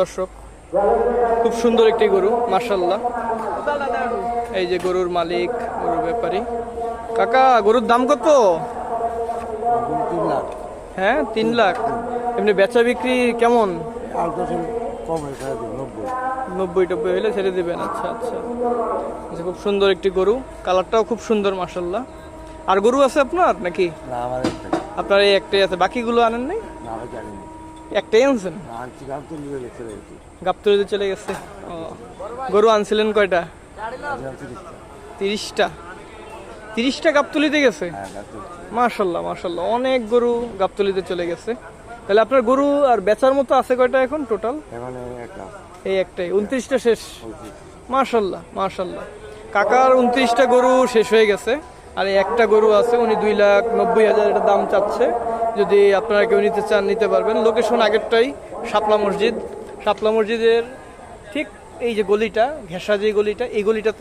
দর্শক খুব সুন্দর একটি গরু মার্শাল্লাহ এই যে গরুর মালিক গরুর ব্যাপারী। কাকা গরুর দাম কত? হ্যাঁ তিন লাখ। এমনি বেচা বিক্রি কেমন? নব্বই টব্বই হলে ছেড়ে দেবেন। আচ্ছা আচ্ছা। আচ্ছা খুব সুন্দর একটি গরু। কালারটাও খুব সুন্দর মার্শাল্লাহ আর গরু আছে আপনার নাকি? আপনার এই একটাই আছে। বাকিগুলো আনেন নাই? একটাই আনছেন? গাবতলিতে চলে গেছে। ও গরু আনছিলেন কয়টা? তিরিশটা। তিরিশটা গাবতলিতে গেছে? হ্যাঁ মার্শাল্লাহ মার্শাল্লাহ অনেক গরু গাবতলিতে চলে গেছে। তাহলে আপনার গরু আর বেচার মতো আছে কয়টা এখন টোটাল এই একটাই উনত্রিশটা শেষ। মার্শাল্লাহ মার্শাল্লাহ কাকার উনত্রিশটা গরু শেষ হয়ে গেছে। আর একটা গরু আছে, উনি দুই লাখ নব্বই হাজার এটা দাম চাচ্ছে। যদি আপনারা কেউ নিতে চান, নিতে পারবেন। লোকেশন আগেরটাই, শাপলা মসজিদ। শাপলা মসজিদের ঠিক এই যে গলিটা, ঘেঁষা যে গলিটা, এই গলিটা